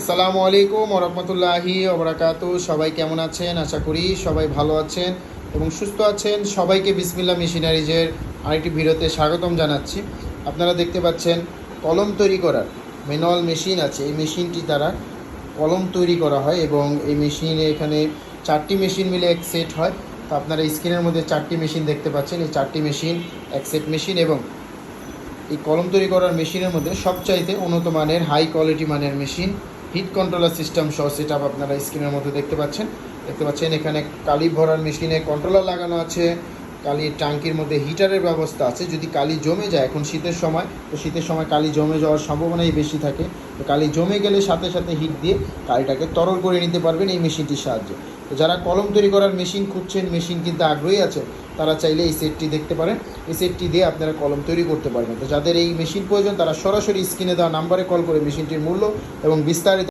আসসালামু আলাইকুম ওরহমতুল্লাহি ওবরাকাতু সবাই কেমন আছেন? আশা করি সবাই ভালো আছেন এবং সুস্থ আছেন। সবাইকে বিসমিল্লা মেশিনারিজের আরেকটি ভিডিওতে স্বাগতম জানাচ্ছি। আপনারা দেখতে পাচ্ছেন, কলম তৈরি করার ম্যানুয়াল মেশিন আছে। এই মেশিনটি দ্বারা কলম তৈরি করা হয় এবং এই মেশিনে এখানে চারটি মেশিন মিলে এক সেট হয়। তো আপনারা স্ক্রিনের মধ্যে চারটি মেশিন দেখতে পাচ্ছেন। এই চারটি মেশিন এক সেট মেশিন এবং এই কলম তৈরি করার মেশিনের মধ্যে সবচাইতে উন্নত মানের, হাই কোয়ালিটি মানের মেশিন হিট কন্ট্রোলার সিস্টেম সহ সেট আপ আপনারা স্ক্রিনের মধ্যে দেখতে পাচ্ছেন। দেখতে পাচ্ছেন এখানে কালি ভরার মেশিনে কন্ট্রোলার লাগানো আছে। কালির ট্যাঙ্কির মধ্যে হিটারের ব্যবস্থা আছে। যদি কালি জমে যায়, এখন শীতের সময়, তো শীতের সময় কালি জমে যাওয়ার সম্ভাবনাই বেশি থাকে। তো কালি জমে গেলে সাথে সাথে হিট দিয়ে কালিটাকে তরল করে নিতে পারবেন এই মেশিনটির সাহায্যে। তো যারা কলম তৈরি করার মেশিন খুঁজছেন, মেশিন কিনতে আগ্রহী আছে তারা চাইলে এই সেটটি দেখতে পারেন। এই সেটটি দিয়ে আপনারা কলম তৈরি করতে পারবেন। তো যাদের এই মেশিন প্রয়োজন, তারা সরাসরি স্ক্রিনে দেওয়া নাম্বারে কল করে মেশিনটির মূল্য এবং বিস্তারিত